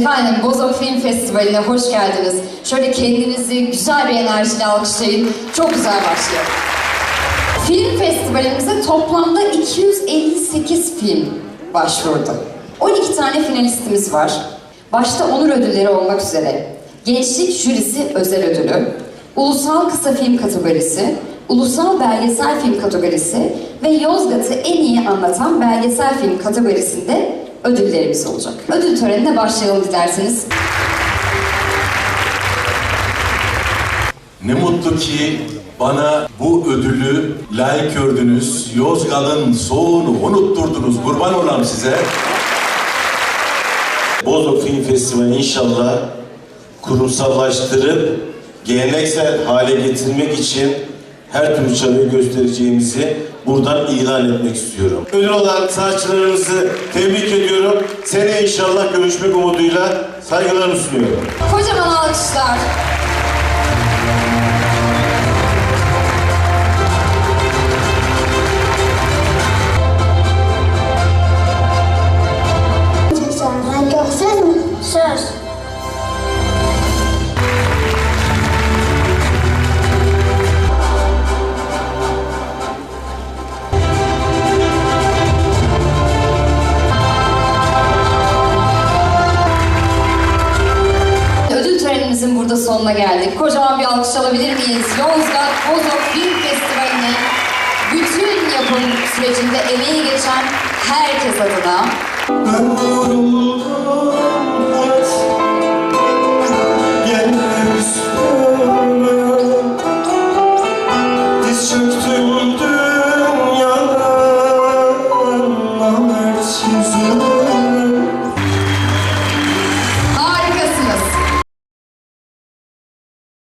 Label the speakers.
Speaker 1: Efendim Bozo Film Festivali'ne hoş geldiniz. Şöyle kendinizi güzel bir enerjiyle alkışlayın. Çok güzel başlıyor. Film festivalimize toplamda 258 film başvurdu. 12 tane finalistimiz var. Başta onur ödülleri olmak üzere Gençlik Jürisi Özel Ödülü, Ulusal Kısa Film kategorisi, Ulusal Belgesel Film kategorisi ve Yozgat'ı en iyi anlatan belgesel film kategorisinde ödüllerimiz olacak. Ödül törenine başlayalım dilerseniz.
Speaker 2: Ne mutlu ki bana bu ödülü layık gördünüz. Yozgat'ın soğuğunu unutturdunuz. Kurban olam size.
Speaker 3: Bozok Film Festivali inşallah kurumsallaştırıp geleneksel hale getirmek için her türlü çabayı göstereceğimizi buradan ilan etmek istiyorum. Ödül olan sanatçılarımızı tebrik ediyorum. Seneye inşallah görüşmek umuduyla saygılarımı sunuyorum.
Speaker 1: Kocaman alkışlar. Sonuna geldik. Kocaman bir alkış alabilir miyiz? Yozgat Bozok Film Festivali'ne bütün yapım sürecinde emeği geçen herkes adına
Speaker 2: Ben